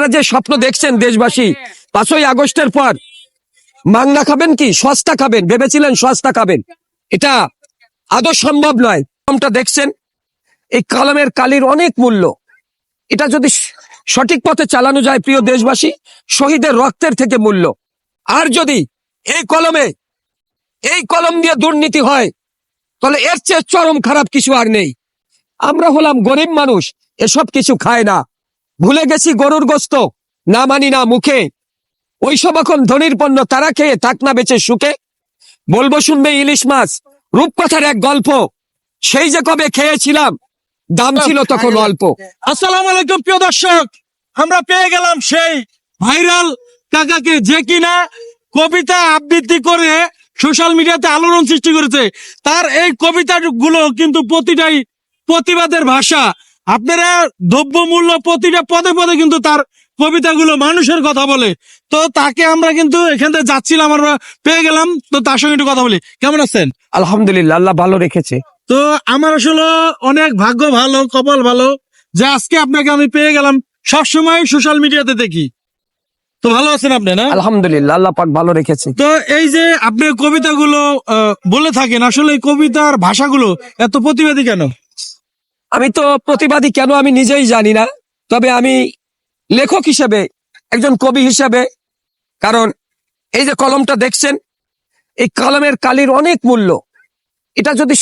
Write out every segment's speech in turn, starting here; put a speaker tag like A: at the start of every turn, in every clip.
A: আপনারা যে স্বপ্ন দেখছেন দেশবাসী, পাঁচই আগস্টের পর, মাংনা খাবেন কি? সস্তা খাবেন, ভেবেছিলেন সস্তা খাবেন। এটা আদৌ সম্ভব নয়। দেখছেন? এই কলমের কালির অনেক মূল্য। এটা যদি সঠিক পথে চালানো যায়, প্রিয় দেশবাসী, শহীদের রক্তের থেকে মূল্য। আর যদি এই কলমে, এই কলম দিয়ে দুর্নীতি হয়, তাহলে এর চেয়ে চরম খারাপ কিছু আর নেই। আমরা হলাম গরিব মানুষ, এসব কিছু খায় না। ভুলে গেছি গরুর গোস্ত। না মানি না মুখে। ওইসব এখন ধনির পণ্য, তারা খেয়ে থাক না বেঁচে সুখে। বলব শুনবে ইলিশ মাছ, রূপকথার এক গল্প। সেই যে কবে খেয়েছিলাম, দাম ছিল তখন অল্প।
B: আসসালাম আলাইকুম, প্রিয় দর্শক। আমরা পেয়ে গেলাম সেই ভাইরাল কাকাকে যে কিনা কবিতা আবৃত্তি করে সোশ্যাল মিডিয়াতে আলোড়ন সৃষ্টি করেছে। তার এই কবিতাগুলো কিন্তু প্রতিটাই প্রতিবাদের ভাষা। আপনারা দ্রব্যমূল্য প্রতিটা পদে পদে কিন্তু তার কবিতাগুলো মানুষের কথা বলে। তো তাকে আমরা কিন্তু এখান থেকে যাচ্ছিলাম আমরা পেয়ে গেলাম। তো তার সঙ্গে একটু কথা বলি। কেমন আছেন?
A: আলহামদুলিল্লাহ আল্লাহ ভালো রেখেছে।
B: তো আমার আসলে অনেক ভাগ্য ভালো কপাল ভালো যে আজকে আপনাকে আমি পেয়ে গেলাম। সবসময় সোশ্যাল মিডিয়াতে দেখি। তো ভালো আছেন আপনি না?
A: আলহামদুলিল্লাহ আল্লাহ পাক ভালো রেখেছে।
B: তো এই যে আপনি কবিতাগুলো আহ, বলে থাকেন আসলে এই কবিতার ভাষাগুলো এত প্রতিবাদী কেন?
A: আমি তো প্রতিবাদী কেন আমি নিজেই জানি না। তবে আমি লেখক হিসেবে, একজন কবি হিসেবে, কারণ এই যে কলমটা দেখছেন, এই কলমের কালির অনেক মূল্য। এটা যদি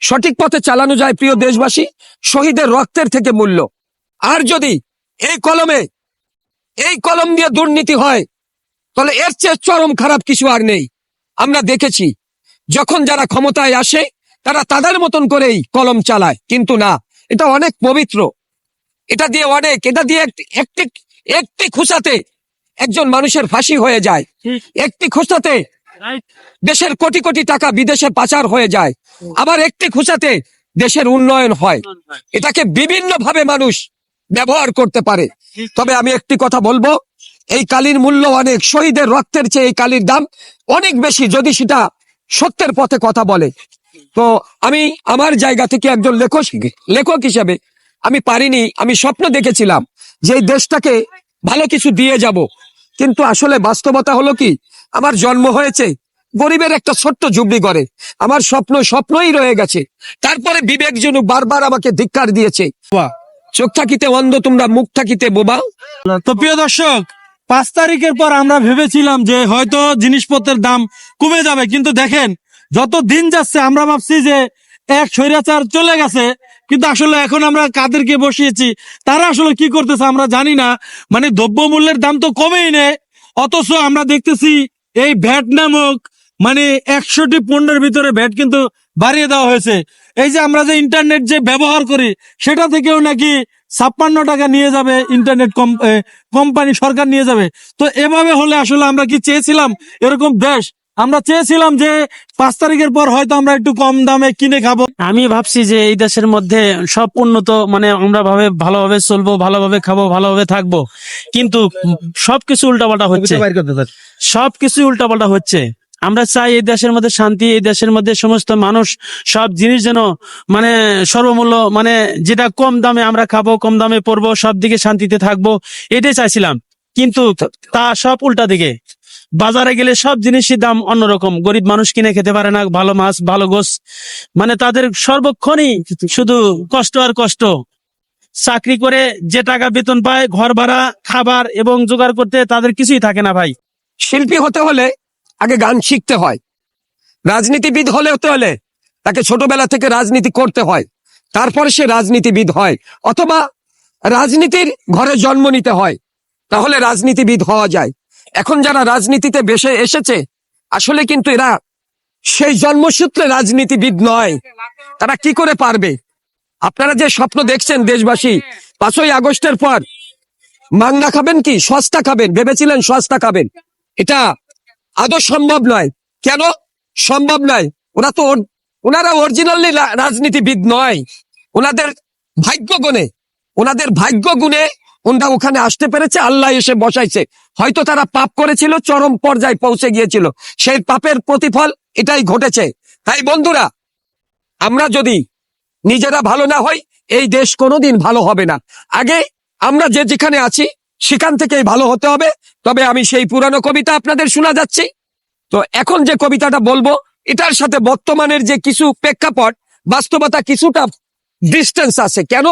A: সঠিক পথে চালানো যায়, প্রিয় দেশবাসী, শহীদের রক্তের থেকে মূল্য। আর যদি এই কলমে, এই কলম দিয়ে দুর্নীতি হয়, তাহলে এর চেয়ে চরম খারাপ কিছু আর নেই। আমরা দেখেছি, যখন যারা ক্ষমতায় আসে, তারা তাদের মতন করেই কলম চালায়, কিন্তু না। এটা অনেক পবিত্র। এটা দিয়ে অনেক এটা দিয়ে একটি একটি একটি খুশাতে একজন মানুষের ফাঁসি হয়ে যায়। একটি খুশাতে দেশের কোটি কোটি টাকা বিদেশে পাচার হয়ে যায়। আবার একটি খুশাতে দেশের উন্নয়ন হয়। এটাকে বিভিন্ন ভাবে মানুষ ব্যবহার করতে পারে। তবে আমি একটি কথা বলব এই কালির মূল্য অনেক শহীদের রক্তের চেয়ে এই কালির দাম অনেক বেশি যদি সেটা সত্যের পথে কথা বলে। তো আমি আমার জায়গা থেকে একজন লেখক লেখক হিসেবে আমি পারিনি আমি স্বপ্ন দেখেছিলাম যে এই দেশটাকে ভালো কিছু দিয়ে যাব। কিন্তু আসলে বাস্তবতা হলো কি আমার জন্ম হয়েছে গরিবের একটা ছোট্ট ঝুবড়ি করে আমার স্বপ্ন স্বপ্নই রয়ে গেছে। তারপরে বিবেক বিবেকজনক বারবার আমাকে ধিক্কার দিয়েছে। চোখ থাকিতে অন্ধ তোমরা মুখ থাকিতে বোবা।
B: তো প্রিয় দর্শক পাঁচ তারিখের পর আমরা ভেবেছিলাম যে হয়তো জিনিসপত্রের দাম কমে যাবে কিন্তু দেখেন যত দিন যাচ্ছে, আমরা ভাবছি যে এক স্বৈরাচার চলে গেছে, কিন্তু আসলে এখন আমরা কাদেরকে বসিয়েছি, তারা আসলে কি করতেছে আমরা জানি না। মানে দ্রব্যমূল্যের দাম তো কমেই নেই অথচ আমরা দেখতেছি এই ভ্যাট নামক মানে একশোটি পণ্যের ভিতরে ভ্যাট কিন্তু বাড়িয়ে দেওয়া হয়েছে। এই যে আমরা যে ইন্টারনেট যে ব্যবহার করি, সেটা থেকেও নাকি ছাপ্পান্ন টাকা নিয়ে যাবে ইন্টারনেট কম- কোম্পানি সরকার নিয়ে যাবে। তো এভাবে হলে আসলে আমরা কি চেয়েছিলাম এরকম দেশ? আমরা চেয়েছিলাম যে পাঁচ তারিখের পর হয়তো আমরা একটু কম দামে কিনে খাব।
C: আমি ভাবছি যে এই দেশের মধ্যে সব উন্নত মানে আমরা ভাবে ভালোভাবে চলবো ভালোভাবে খাব ভালোভাবে থাকব। কিন্তু সবকিছু উল্টাপাল্টা হচ্ছে। সবকিছু উল্টাপাল্টা হচ্ছে। আমরা চাই এই দেশের মধ্যে শান্তি এই দেশের মধ্যে সমস্ত মানুষ সব জিনিস যেন মানে সর্বমূল্য মানে যেটা কম দামে আমরা খাব কম দামে পড়ব সব দিকে শান্তিতে থাকব এটাই চাইছিলাম। কিন্তু তা সব উল্টা দিকে। বাজারে গেলে সব জিনিসের দাম অন্যরকম। গরিব মানুষ কিনে খেতে পারে না, ভালো মাছ, ভালো গোস। মানে তাদের সর্বক্ষণই শুধু কষ্ট আর কষ্ট। চাকরি করে যে টাকা বেতন পায়, ঘর ভাড়া, খাবার এবং জোগাড় করতে তাদের কিছুই থাকে না ভাই।
A: শিল্পী হতে হলে আগে গান শিখতে হয়। রাজনীতিবিদ হলে হতে হলে তাকে ছোটবেলা থেকে রাজনীতি করতে হয়। তারপরে সে রাজনীতিবিদ হয়। অথবা রাজনীতির ঘরে জন্ম নিতে হয়। তাহলে রাজনীতিবিদ হওয়া যায়। এখন যারা রাজনীতিতে বেসে এসেছে, আসলে কিন্তু এরা সেই জন্মসূত্রে রাজনীতিবিদ নয়। তারা কি করে পারবে? আপনারা যে স্বপ্ন দেখছেন দেশবাসী, পাঁচই আগস্টের পর মাংনা খাবেন কি? সস্তা খাবেন, ভেবেছিলেন সস্তা খাবেন। এটা আদৌ সম্ভব নয়। কেন? সম্ভব নয়। ওরা তো ওনারা অরিজিনালি রাজনীতিবিদ নয়। ওনাদের ভাগ্য গুণে, ওনাদের ভাগ্য গুণে ওনারা ওখানে আসতে পেরেছে, আল্লাহ এসে বসাইছে। হয়তো তারা পাপ করেছিল, চরম পর্যায়ে পৌঁছে গিয়েছিল। সেই পাপের প্রতিফল এটাই ঘটেছে। তাই বন্ধুরা, আমরা যদি নিজেরা ভালো না হই, এই দেশ কোনোদিন ভালো হবে না। আগে আমরা যে যেখানে আছি, সেখান থেকেই ভালো হতে হবে। তবে আমি সেই পুরানো কবিতা আপনাদের শোনা যাচ্ছি। তো এখন যে কবিতাটা বলব, এটার সাথে বর্তমানের যে কিছু প্রেক্ষাপট, বাস্তবতা কিছুটা ডিস্টেন্স আছে। কেন?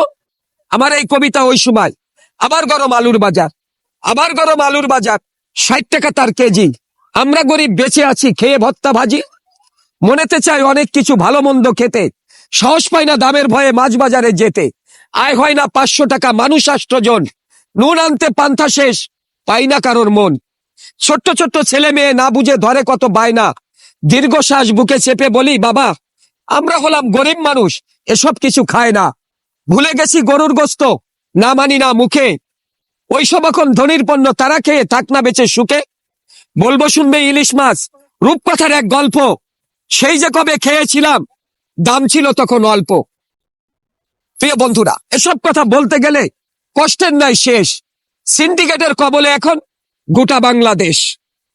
A: আমার এই কবিতা ওই সময় আবার গরম আলুর বাজার, আবার গরম আলুর বাজার, ষাট টাকা তার কেজি। আমরা গরিব, বেঁচে আছি, খেয়ে ভত্তা ভাজি। মনেতে চাই অনেক কিছু ভালো মন্দ খেতে। সাহস পায় না দামের ভয়ে মাছ বাজারে যেতে। আয় হয় না পাঁচশো টাকা মানুষ আষ্টজন। নুন আনতে পান্থা শেষ, পাই না কারোর মন। ছোট্ট ছোট্ট ছেলে মেয়ে না বুঝে ধরে কত বায়না। দীর্ঘশ্বাস বুকে চেপে বলি, বাবা, আমরা হলাম গরিব মানুষ, এসব কিছু খায় না। ভুলে গেছি গরুর গোস্ত। না মানি, না মুখে। ওই সব এখন ধনির পণ্য, তারা খেয়ে থাক না বেঁচে সুখে। বলব শুনবে ইলিশ মাছ, রূপকথার এক গল্প। সেই যে কবে খেয়েছিলাম, দাম ছিল তখন অল্প। প্রিয় বন্ধুরা, এসব কথা বলতে গেলে কষ্টের নাই শেষ। সিন্ডিকেটের কবলে এখন গোটা বাংলাদেশ।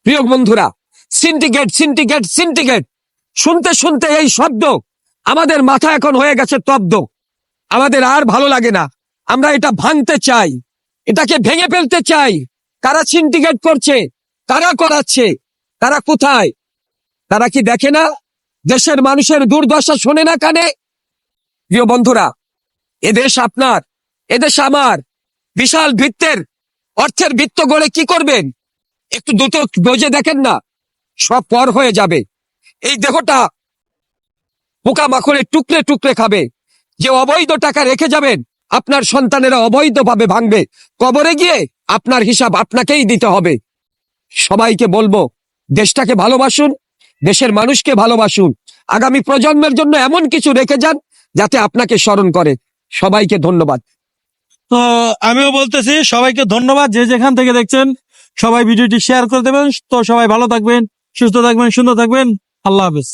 A: প্রিয় বন্ধুরা, সিন্ডিকেট সিন্ডিকেট সিন্ডিকেট। শুনতে শুনতে এই শব্দ আমাদের মাথা এখন হয়ে গেছে তব্দ আমাদের আর ভালো লাগে না। আমরা এটা ভাঙতে চাই। এটাকে ভেঙে ফেলতে চাই। কারা সিন্ডিকেট করছে? কারা করাচ্ছে? তারা কোথায়? তারা কি দেখে না? দেশের মানুষের দুর্দশা শোনে না কানে? প্রিয় বন্ধুরা এদেশ আপনার এদেশ আমার। বিশাল বৃত্তের, অর্থের বৃত্ত গড়ে কি করবেন? একটু দুটো বোঝে দেখেন না, সব পর হয়ে যাবে। এই দেহটা পোকা মাকড়ে টুকরে টুকরে খাবে। যে অবৈধ টাকা রেখে যাবেন আপনার সন্তানেরা অবৈধভাবে ভাঙবে। কবরে গিয়ে আপনার হিসাব আপনাকেই দিতে হবে। সবাইকে বলব, দেশটাকে ভালোবাসুন, দেশের মানুষকে ভালোবাসুন। আগামী প্রজন্মের জন্য এমন কিছু রেখে যান যাতে আপনাকে স্মরণ করে। সবাইকে ধন্যবাদ।
B: তো আমিও বলতেছি, সবাইকে ধন্যবাদ যে যেখান থেকে দেখছেন। সবাই ভিডিওটি শেয়ার করে দেবেন। তো সবাই ভালো থাকবেন, সুস্থ থাকবেন, সুন্দর থাকবেন। আল্লাহ হাফেজ।